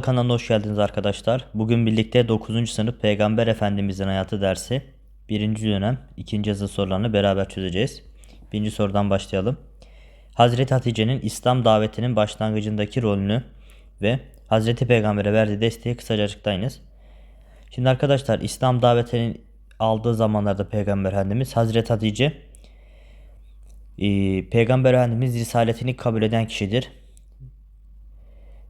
kanalına hoş geldiniz arkadaşlar. Bugün birlikte 9. sınıf Peygamber Efendimizin hayatı dersi 1. dönem 2. yazı sorularını beraber çözeceğiz. Birinci sorudan başlayalım. Hazreti Hatice'nin İslam davetinin başlangıcındaki rolünü ve Hazreti Peygamber'e verdiği desteği kısaca açıklayınız. Şimdi arkadaşlar İslam davetinin aldığı zamanlarda Peygamber Efendimiz Hazreti Hatice Peygamber Efendimiz risaletini kabul eden kişidir.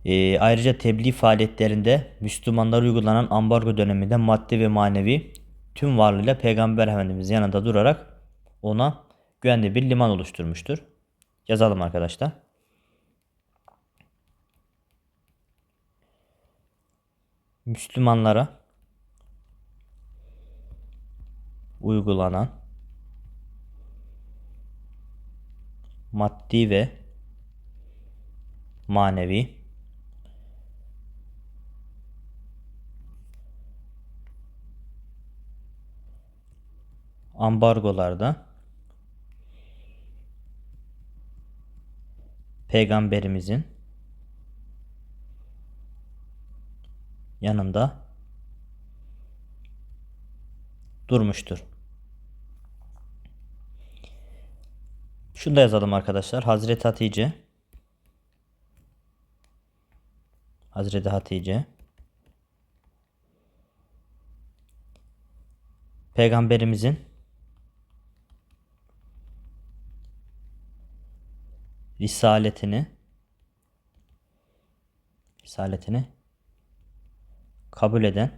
Ee, ayrıca tebliğ faaliyetlerinde Müslümanlara uygulanan ambargo döneminde maddi ve manevi tüm varlığıyla Peygamber Efendimiz yanında durarak ona güvenli bir liman oluşturmuştur. Yazalım arkadaşlar. Müslümanlara uygulanan maddi ve manevi ambargolarda peygamberimizin yanında durmuştur. Şunu da yazalım arkadaşlar. Hazreti Hatice Hazreti Hatice Peygamberimizin risaletini risaletini kabul eden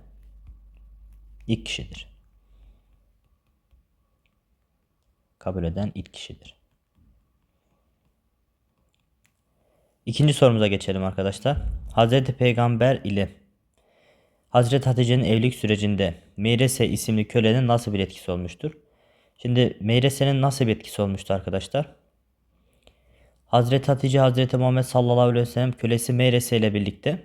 ilk kişidir. Kabul eden ilk kişidir. İkinci sorumuza geçelim arkadaşlar. Hazreti Peygamber ile Hazreti Hatice'nin evlilik sürecinde Meyrese isimli kölenin nasıl bir etkisi olmuştur? Şimdi Meyrese'nin nasıl bir etkisi olmuştu arkadaşlar? Hazreti Hatice Hazreti Muhammed sallallahu aleyhi ve sellem kölesi Meyrese ile birlikte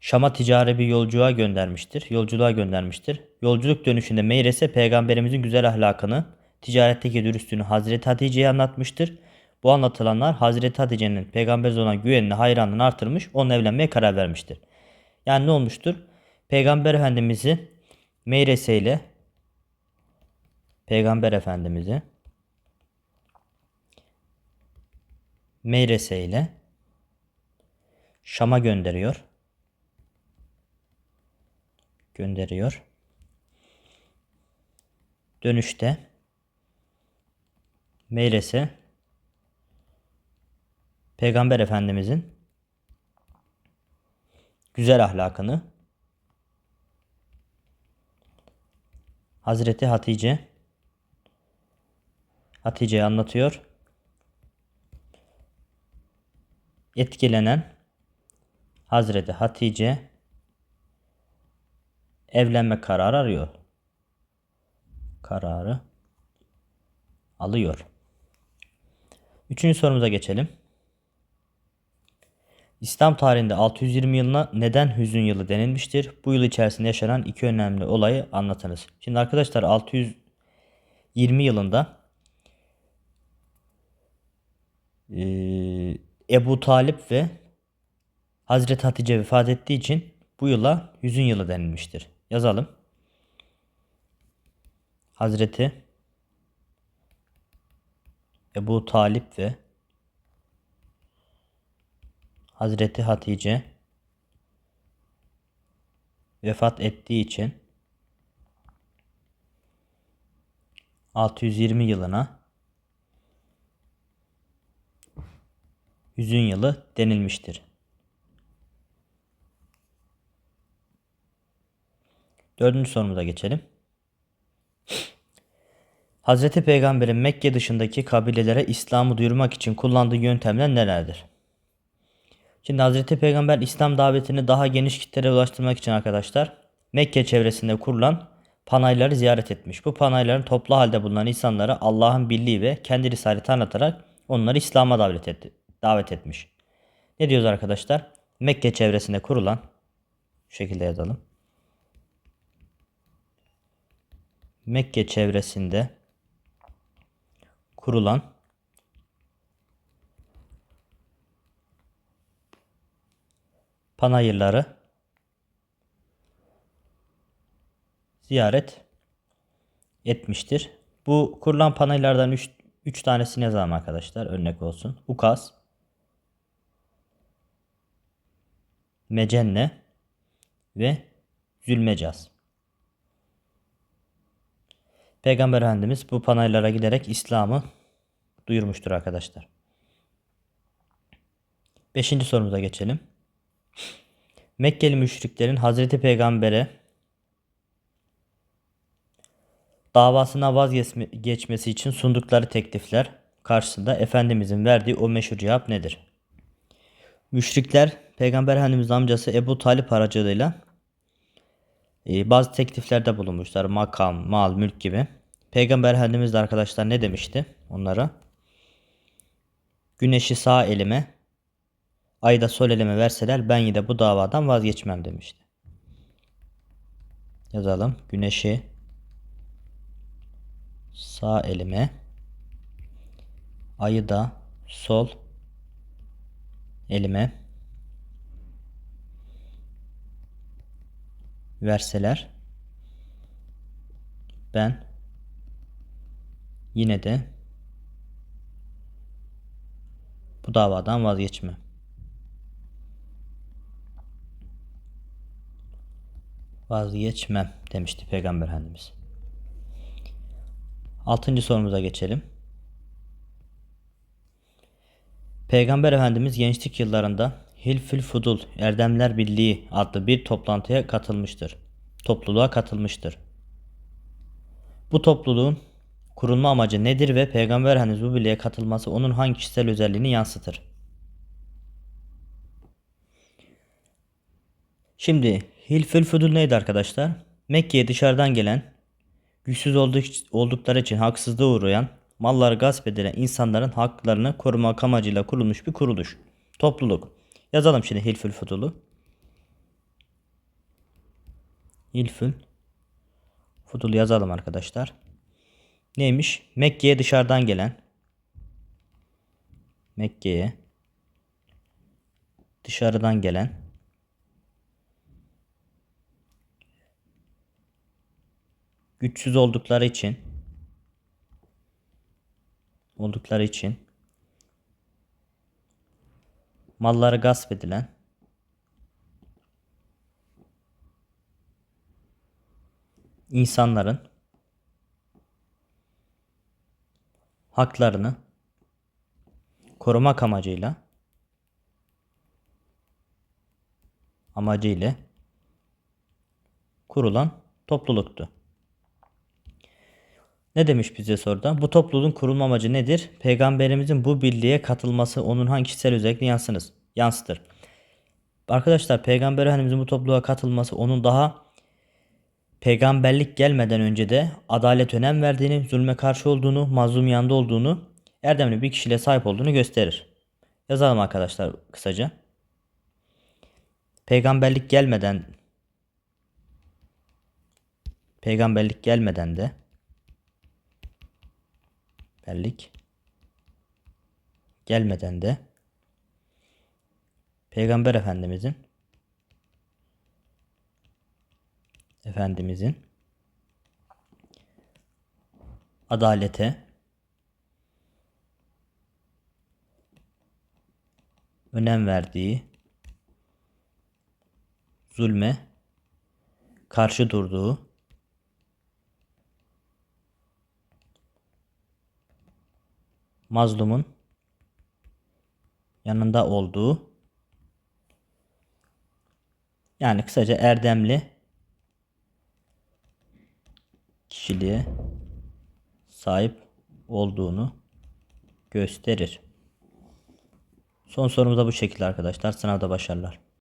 Şam'a ticari bir yolculuğa göndermiştir. Yolculuğa göndermiştir. Yolculuk dönüşünde Meyrese peygamberimizin güzel ahlakını, ticaretteki dürüstlüğünü Hazreti Hatice'ye anlatmıştır. Bu anlatılanlar Hazreti Hatice'nin peygamberimize olan güvenini, hayranlığını artırmış, onunla evlenmeye karar vermiştir. Yani ne olmuştur? Peygamber Efendimiz'i Meyrese ile Peygamber Efendimiz'i Meyrese ile Şam'a gönderiyor. Gönderiyor. Dönüşte Meyrese Peygamber Efendimizin güzel ahlakını Hazreti Hatice Hatice'ye anlatıyor. Etkilenen Hazreti Hatice evlenme kararı arıyor. Kararı alıyor. Üçüncü sorumuza geçelim. İslam tarihinde 620 yılına neden hüzün yılı denilmiştir? Bu yıl içerisinde yaşanan iki önemli olayı anlatınız. Şimdi arkadaşlar 620 yılında eee, Ebu Talip ve Hazreti Hatice vefat ettiği için bu yıla hüzün yılı denilmiştir. Yazalım. Hazreti Ebu Talip ve Hazreti Hatice vefat ettiği için 620 yılına hüzün yılı denilmiştir. Dördüncü sorumuza geçelim. Hazreti Peygamber'in Mekke dışındaki kabilelere İslam'ı duyurmak için kullandığı yöntemler nelerdir? Şimdi Hazreti Peygamber İslam davetini daha geniş kitlere ulaştırmak için arkadaşlar Mekke çevresinde kurulan panayları ziyaret etmiş. Bu panayların toplu halde bulunan insanlara Allah'ın birliği ve kendi risaleti anlatarak onları İslam'a davet, etti, davet etmiş. Ne diyoruz arkadaşlar? Mekke çevresinde kurulan şu şekilde yazalım. Mekke çevresinde kurulan panayırları ziyaret etmiştir. Bu kurulan panayırlardan 3 tanesini yazalım arkadaşlar. Örnek olsun. Ukaz, Mecenne ve Zülmecaz. Peygamber Efendimiz bu panayırlara giderek İslam'ı duyurmuştur arkadaşlar. Beşinci sorumuza geçelim. Mekkeli müşriklerin Hazreti Peygamber'e davasına vazgeçmesi için sundukları teklifler karşısında Efendimizin verdiği o meşhur cevap nedir? Müşrikler Peygamber Efendimiz amcası Ebu Talip aracılığıyla e, bazı tekliflerde bulunmuşlar. Makam, mal, mülk gibi. Peygamber Efendimiz de arkadaşlar ne demişti onlara? Güneşi sağ elime, ayı da sol elime verseler ben yine bu davadan vazgeçmem demişti. Yazalım. Güneşi sağ elime, ayı da sol elime verseler ben yine de bu davadan vazgeçmem. Vazgeçmem demişti Peygamber Efendimiz. Altıncı sorumuza geçelim. Peygamber Efendimiz gençlik yıllarında Hilfül Fudul Erdemler Birliği adlı bir toplantıya katılmıştır. Topluluğa katılmıştır. Bu topluluğun kurulma amacı nedir ve Peygamber Efendimiz bu birliğe katılması onun hangi kişisel özelliğini yansıtır? Şimdi Hilfül Fudul neydi arkadaşlar? Mekke'ye dışarıdan gelen, güçsüz oldukları için haksızlığa uğrayan, malları gasp edilen insanların haklarını korumak amacıyla kurulmuş bir kuruluş. Topluluk. Yazalım şimdi Hilfül Fudul'u. Hilfül Fudul yazalım arkadaşlar. Neymiş? Mekke'ye dışarıdan gelen Mekke'ye dışarıdan gelen güçsüz oldukları için oldukları için malları gasp edilen insanların haklarını korumak amacıyla amacıyla kurulan topluluktu. Ne demiş bize soruda? Bu topluluğun kurulma amacı nedir? Peygamberimizin bu birliğe katılması onun hangi kişisel özelliğini yansınız, yansıtır. Arkadaşlar Peygamber Efendimizin bu topluluğa katılması onun daha peygamberlik gelmeden önce de adalet önem verdiğini, zulme karşı olduğunu, mazlum yanında olduğunu, erdemli bir kişiliğe sahip olduğunu gösterir. Yazalım arkadaşlar kısaca. Peygamberlik gelmeden peygamberlik gelmeden de bellik gelmeden de Peygamber Efendimizin Efendimizin adalete önem verdiği zulme karşı durduğu mazlumun yanında olduğu yani kısaca erdemli kişiliğe sahip olduğunu gösterir. Son sorumuz da bu şekilde arkadaşlar. Sınavda başarılar.